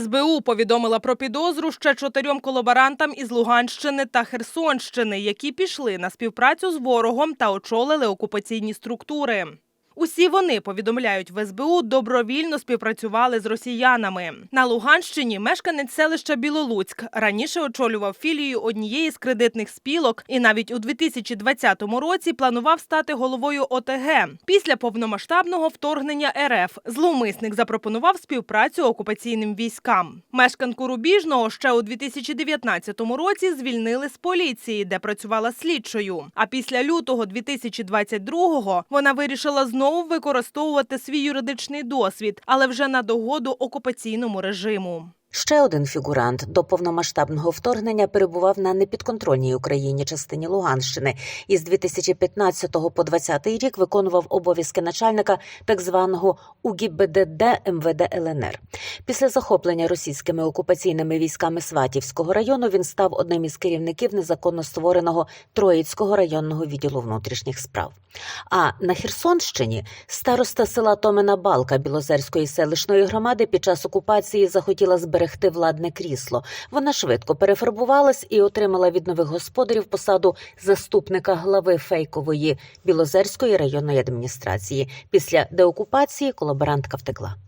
СБУ повідомила про підозру ще чотирьом колаборантам із Луганщини та Херсонщини, які пішли на співпрацю з ворогом та очолили окупаційні структури. Усі вони повідомляють в СБУ добровільно співпрацювали з росіянами. На Луганщині мешканець селища Білолуцьк раніше очолював філію однієї з кредитних спілок і навіть у 2020 році планував стати головою ОТГ. Після повномасштабного вторгнення РФ зловмисник запропонував співпрацю окупаційним військам. Мешканку Рубіжного ще у 2019 році звільнили з поліції, де працювала слідчою. А після лютого 2022-го вона вирішила знову використовувати свій юридичний досвід, але вже на догоду окупаційному режиму. Ще один фігурант до повномасштабного вторгнення перебував на непідконтрольній Україні частині Луганщини і з 2015 по 2020 рік виконував обов'язки начальника так званого УГІБДД МВД ЛНР. Після захоплення російськими окупаційними військами Сватівського району він став одним із керівників незаконно створеного Троїцького районного відділу внутрішніх справ. А на Херсонщині староста села Томина Балка Білозерської селищної громади під час окупації захотіла зберегти владне крісло. Вона швидко перефарбувалась і отримала від нових господарів посаду заступника глави фейкової Білозерської районної адміністрації. Після деокупації колаборантка втекла.